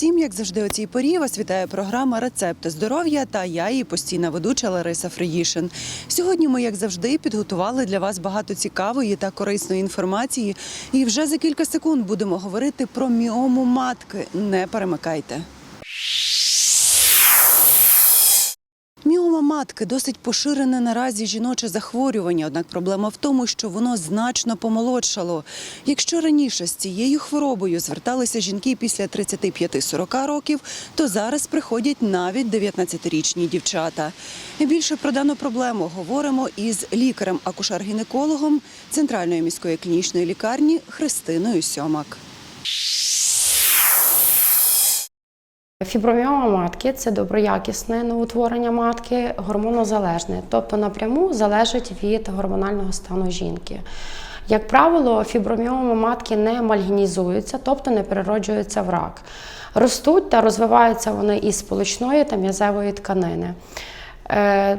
всім, як завжди, у цій порі вас вітає програма Рецепти здоров'я та я її постійна ведуча Лариса Фриїшин. Сьогодні ми, як завжди, підготували для вас багато цікавої та корисної інформації. І вже за кілька секунд будемо говорити про міому матки. Не перемикайте. Матки досить поширене наразі жіноче захворювання, однак проблема в тому, що воно значно помолодшало. Якщо раніше з цією хворобою зверталися жінки після 35-40 років, то зараз приходять навіть 19-річні дівчата. І більше про дану проблему говоримо із лікарем-акушер-гінекологом Центральної міської клінічної лікарні Христиною Сьомак. Фіброміома матки це доброякісне новоутворення матки, гормонозалежне, тобто напряму залежить від гормонального стану жінки. Як правило, фіброміоми матки не мальгінізуються, тобто не перероджуються в рак. Ростуть та розвиваються вони із сполучної та м'язевої тканини. Е,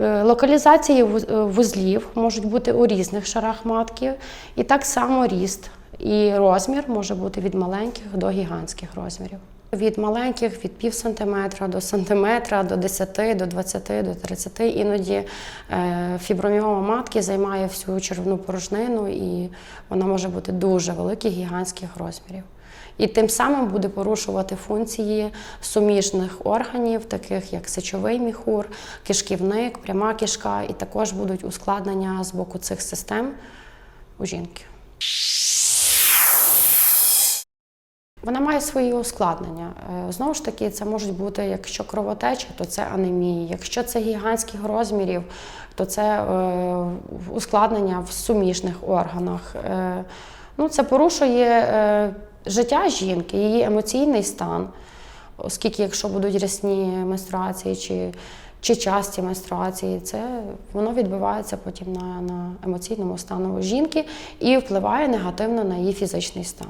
е, Локалізації е, вузлів можуть бути у різних шарах матки, і так само ріст і розмір може бути від маленьких до гігантських розмірів. Від маленьких від пів сантиметра до сантиметра, до 10, до 20, до 30. Іноді е, фіброміома матки займає всю червну порожнину, і вона може бути дуже великих гігантських розмірів. І тим самим буде порушувати функції суміжних органів, таких як сечовий міхур, кишківник, пряма кишка, і також будуть ускладнення з боку цих систем у жінки. Вона має свої ускладнення. Е, Знову ж таки, це можуть бути, якщо кровотеча, то це анемія. Якщо це гігантських розмірів, то це е, ускладнення в суміжних органах. Е, Ну, це порушує життя жінки, її емоційний стан, оскільки, якщо будуть рясні менструації чи, чи часті менструації, це воно відбивається потім на, на емоційному стану жінки і впливає негативно на її фізичний стан.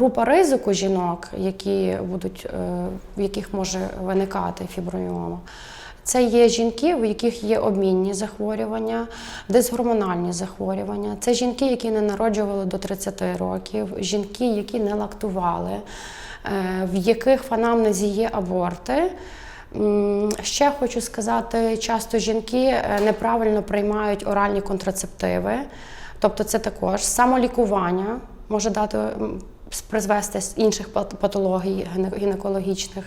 Група ризику жінок, які будуть, е, в яких може виникати фіброміома, це є жінки, у яких є обмінні захворювання, дисгормональні захворювання. Це жінки, які не народжували до 30 років, жінки, які не лактували, е, в яких в анамнезі є аборти. Ще хочу сказати, часто жінки е, неправильно приймають оральні контрацептиви, тобто це також самолікування може дати призвести інших патологій гінекологічних.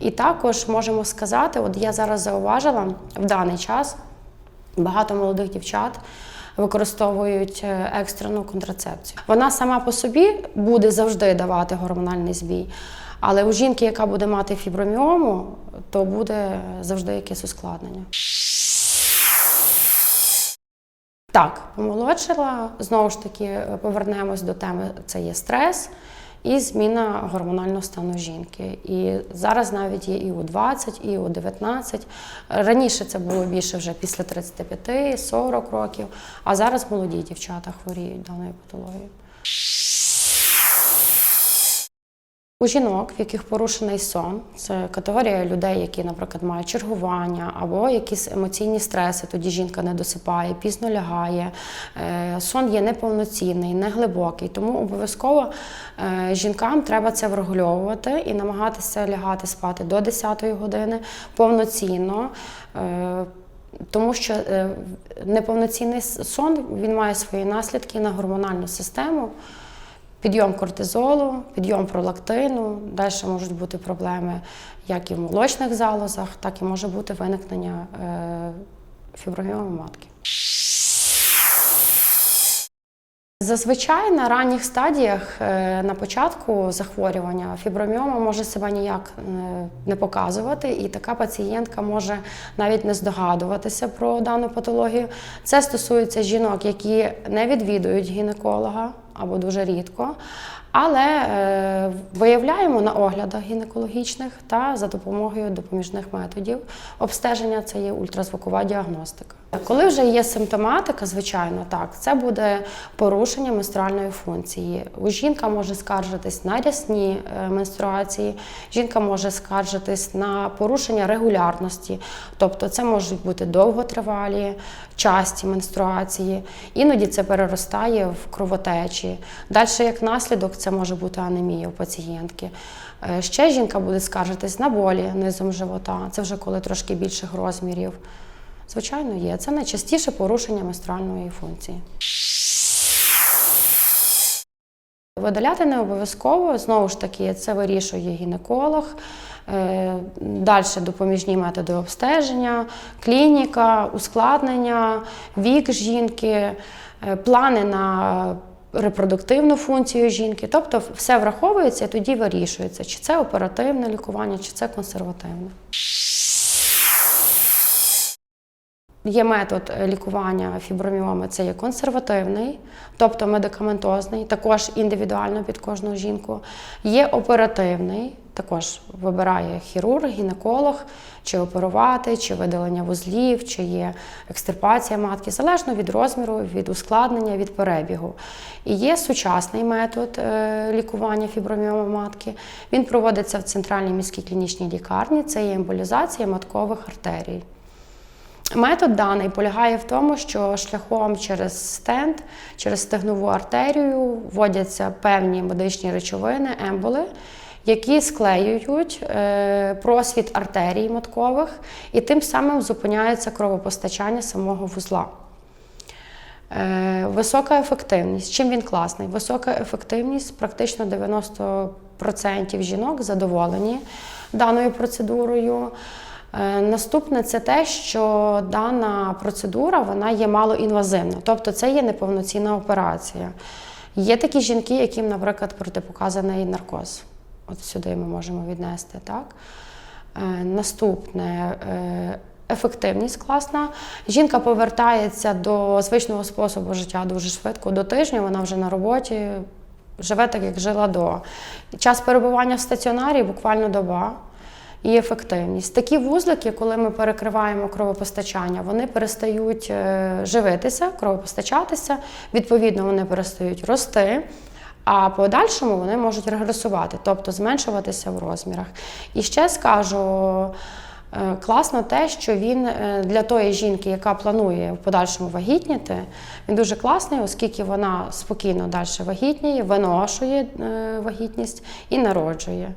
І також можемо сказати, от я зараз зауважила в даний час багато молодих дівчат. Використовують е, екстрену контрацепцію. Вона сама по собі буде завжди давати гормональний збій, але у жінки, яка буде мати фіброміому, то буде завжди якесь ускладнення. Так, помолодшила. Знову ж таки, е, повернемось до теми: це є стрес і зміна гормонального стану жінки. І зараз навіть є і у 20, і у 19. Раніше це було більше вже після 35-40 років, а зараз молоді дівчата хворіють даною патологією. У жінок, в яких порушений сон, це категорія людей, які, наприклад, мають чергування або якісь емоційні стреси, тоді жінка не досипає, пізно лягає, е, сон є неповноцінний, неглибокий. Тому обов'язково е, жінкам треба це врегульовувати і намагатися лягати спати до 10-ї години повноцінно. е, тому що неповноцінний сон він має свої наслідки на гормональну систему. Підйом кортизолу, підйом пролактину, далі можуть бути проблеми як і в молочних залозах, так і може бути виникнення е, фіброміоми матки. Зазвичай на ранніх стадіях е, на початку захворювання фіброміома може себе ніяк е, не показувати, і така пацієнтка може навіть не здогадуватися про дану патологію. Це стосується жінок, які не відвідують гінеколога або дуже рідко. Але е, виявляємо на оглядах гінекологічних та за допомогою допоміжних методів. Обстеження це є ультразвукова діагностика. Коли вже є симптоматика, звичайно, так, це буде порушення менструальної функції. Жінка може скаржитись на рясні е, менструації, жінка може скаржитись на порушення регулярності, тобто це можуть бути довготривалі, часті менструації. Іноді це переростає в кровотечі, вночі. Далі, як наслідок, це може бути анемія у пацієнтки. Е, Ще жінка буде скаржитись на болі низом живота. Це вже коли трошки більших розмірів. Звичайно, є. Це найчастіше порушення менструальної функції. Видаляти не обов'язково, знову ж таки, це вирішує гінеколог. Далі допоміжні методи обстеження, клініка, ускладнення, вік жінки, е, плани на репродуктивну функцію жінки. Тобто все враховується і тоді вирішується, чи це оперативне лікування, чи це консервативне. Є метод е, лікування фіброміоми, це є консервативний, тобто медикаментозний, також індивідуально під кожну жінку. Є оперативний, також вибирає хірург, гінеколог, чи оперувати, чи видалення вузлів, чи є екстирпація матки, залежно від розміру, від ускладнення, від перебігу. І є сучасний метод е, лікування фіброміоми матки. Він проводиться в центральній міській клінічній лікарні. Це є емболізація маткових артерій. Метод даний полягає в тому, що шляхом через стенд, через стегнову артерію вводяться певні медичні речовини, емболи, які склеюють е, просвіт артерій маткових і тим самим зупиняється кровопостачання самого вузла. Е, Висока ефективність. Чим він класний? Висока ефективність, практично 90% жінок задоволені даною процедурою. Е, Наступне це те, що дана процедура вона є малоінвазивна, тобто це є неповноцінна операція. Є такі жінки, яким, наприклад, протипоказаний наркоз. От сюди ми можемо віднести. Так? Е, Наступне ефективність класна. Жінка повертається до звичного способу життя дуже швидко, до тижня, вона вже на роботі, живе так, як жила до. Час перебування в стаціонарі буквально доба і ефективність. Такі вузлики, коли ми перекриваємо кровопостачання, вони перестають е, живитися, кровопостачатися, відповідно, вони перестають рости. А подальшому вони можуть регресувати, тобто зменшуватися в розмірах. І ще скажу, класно те, що він е, для тої жінки, яка планує в подальшому вагітніти, він дуже класний, оскільки вона спокійно далі вагітніє, виношує е, вагітність і народжує.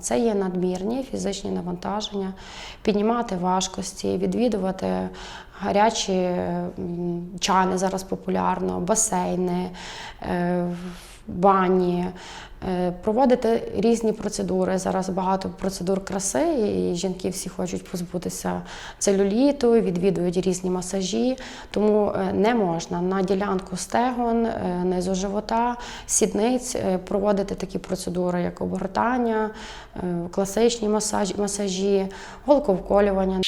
Це є надмірні фізичні навантаження, піднімати важкості, відвідувати гарячі чани зараз популярно, басейни, е, бані, е, проводити різні процедури. Зараз багато процедур краси, і жінки всі хочуть позбутися целюліту, відвідують різні масажі, тому е, не можна на ділянку стегон, е, низу живота, сідниць проводити такі процедури, як обгортання, класичні масажі, масажі голковколювання.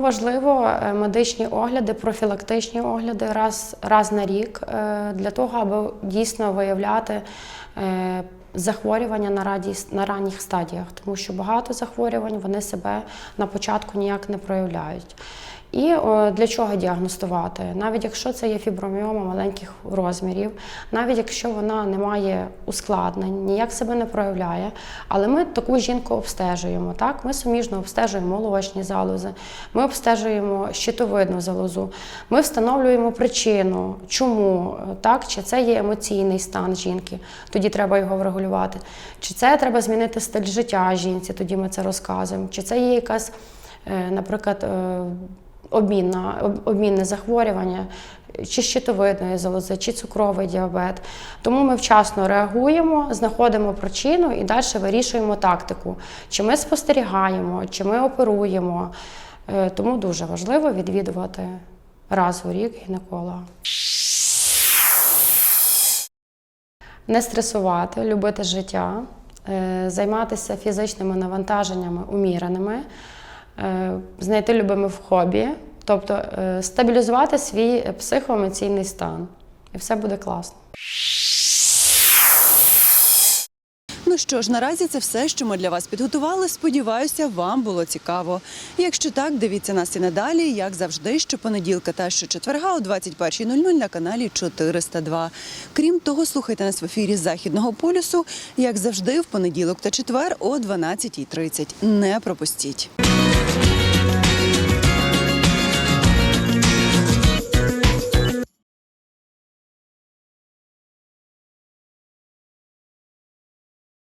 Важливо е, медичні огляди, профілактичні огляди раз, раз на рік е, для того, аби дійсно виявляти е, захворювання на, раді, на ранніх стадіях, тому що багато захворювань вони себе на початку ніяк не проявляють. І для чого діагностувати? Навіть якщо це є фіброміома маленьких розмірів, навіть якщо вона не має ускладнень, ніяк себе не проявляє, але ми таку жінку обстежуємо. Так? Ми суміжно обстежуємо молочні залози, ми обстежуємо щитовидну залозу, ми встановлюємо причину, чому так, чи це є емоційний стан жінки, тоді треба його врегулювати, чи це треба змінити стиль життя жінці, тоді ми це розказуємо, чи це є якась, е, наприклад, е, обмінна, обмінне захворювання, чи щитовидної залози, чи цукровий діабет. Тому ми вчасно реагуємо, знаходимо причину і далі вирішуємо тактику. Чи ми спостерігаємо, чи ми оперуємо. Е, Тому дуже важливо відвідувати раз у рік гінеколога. Не стресувати, любити життя, е, займатися фізичними навантаженнями уміреними, знайти любиме в хобі, тобто е, стабілізувати свій психоемоційний стан. І все буде класно. Ну що ж, наразі це все, що ми для вас підготували. Сподіваюся, вам було цікаво. Якщо так, дивіться нас і надалі, як завжди, щопонеділка та щочетверга о 21.00 на каналі 402. Крім того, слухайте нас в ефірі Західного полюсу, як завжди, в понеділок та четвер о 12.30. Не пропустіть.